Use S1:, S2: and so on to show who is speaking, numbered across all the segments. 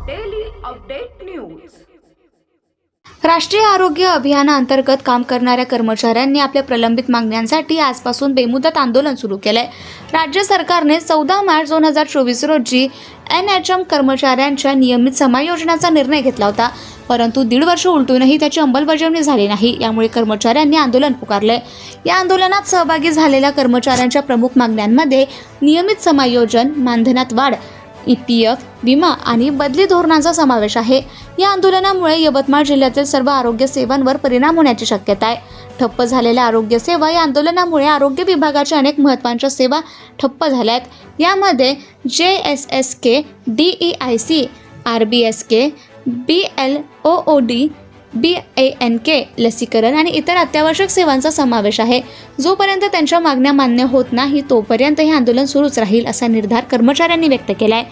S1: Update news
S2: राष्ट्रीय आरोग्य अभियानाअंतर्गत काम करणाऱ्या कर्मचाऱ्यांनी आपल्या प्रलंबित मागण्यांसाठी आजपासून बेमुदत आंदोलन सुरू केलंय. राज्य सरकारने चौदा मार्च दोन हजार चोवीस रोजी एन एच एम कर्मचाऱ्यांच्या नियमित समायोजनाचा निर्णय घेतला होता. परंतु दीड वर्ष उलटूनही त्याची अंमलबजावणी झाली नाही. यामुळे कर्मचाऱ्यांनी आंदोलन पुकारले या आंदोलनात सहभागी झालेल्या कर्मचाऱ्यांच्या प्रमुख मागण्यांमध्ये नियमित समायोजन मानधनात वाढ ई पी एफ विमा आणि बदली धोरणांचा समावेश आहे. या आंदोलनामुळे यवतमाळ जिल्ह्यातील सर्व आरोग्य सेवांवर परिणाम होण्याची शक्यता आहे. ठप्प झालेल्या आरोग्य सेवा या आंदोलनामुळे आरोग्य विभागाच्या अनेक महत्त्वाच्या सेवा ठप्प झाल्या आहेत. यामध्ये जे S S K D E I C R B S K B L O O D B A N K लसीकरण आणि इतर अत्यावश्यक सेवांचा समावेश आहे. जोपर्यंत त्यांच्या मागण्या मान्य होत नाही तोपर्यंत हे आंदोलन सुरूच राहील असा निर्धार कर्मचाऱ्यांनी व्यक्त केला आहे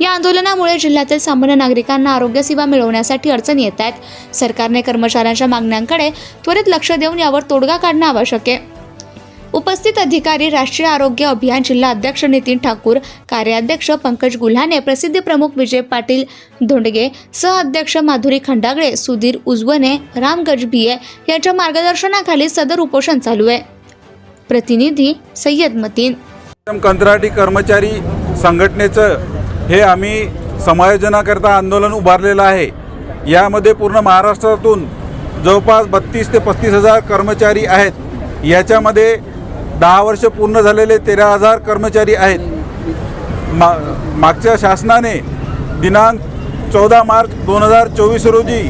S2: या आंदोलनामुळे जिल्ह्यातील सामान्य नागरिकांना आरोग्य सेवा मिळवण्यासाठी अडचणी येत आहेत. सरकारने कर्मचाऱ्यांच्या मागण्यांकडे त्वरित लक्ष देऊन यावर तोडगा काढणं आवश्यक आहे. उपस्थित अधिकारी राष्ट्रीय आरोग्य अभियान जिल्हा अध्यक्ष नितीन ठाकूर कार्याध्यक्ष पंकज गुल्हाने प्रसिद्धी प्रमुख विजय पाटील धोंडगे सहअध्यक्ष माधुरी खंडागळे सुधीर उजवणे राम गजभिये यांच्या मार्गदर्शनाखाली सदर उपोषण चालू आहे. प्रतिनिधी सय्यद मतीन.
S3: कंत्राटी कर्मचारी संघटनेचं हे आम्ही समायोजनाकरता आंदोलन उभारलेलं आहे. यामध्ये पूर्ण महाराष्ट्रातून जवळपास बत्तीस ते पस्तीस हजार कर्मचारी आहेत. याच्यामध्ये दहा वर्ष पूर्ण झालेले तेरा हजार कर्मचारी आहेत. मा मागच्या शासनाने दिनांक चौदा मार्च दोन हजार चोवीस रोजी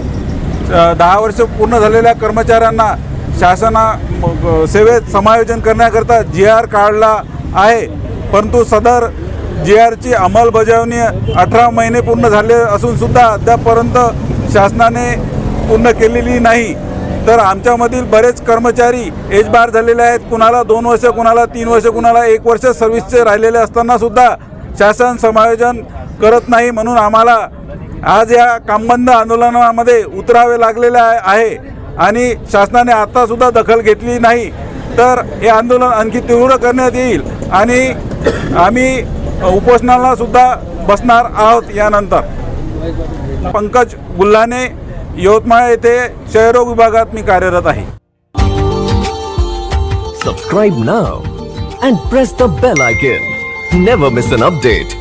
S3: दहा वर्ष पूर्ण झालेल्या कर्मचाऱ्यांना शासना सेवेत समायोजन करण्याकरता जी आर काढला आहे. परंतु सदर जी आरची अंमलबजावणी अठरा महिने पूर्ण झाले असूनसुद्धा अद्यापपर्यंत शासनाने पूर्ण केलेली नाही. तर आमच्यामधील बरेच कर्मचारी एज बार झालेले आहेत. कुणाला दोन वर्ष कुणाला तीन वर्ष कुणाला एक वर्ष सर्व्हिसचे राहिलेले असतानासुद्धा शासन समायोजन करत नाही म्हणून आम्हाला आज या कामबंद आंदोलनामध्ये उतरावे लागलेले आहे आणि शासनाने आत्तासुद्धा दखल घेतली नाही. तर हे आंदोलन आणखी तीव्र करण्यात येईल आणि आम्ही उपोषणाला सुद्धा बसणार आहोत यानंतर. पंकज गुल्हाने यवतमाळ येथे क्षयरोग विभागात मी कार्यरत आहे.
S4: Subscribe now and press the bell icon never miss an update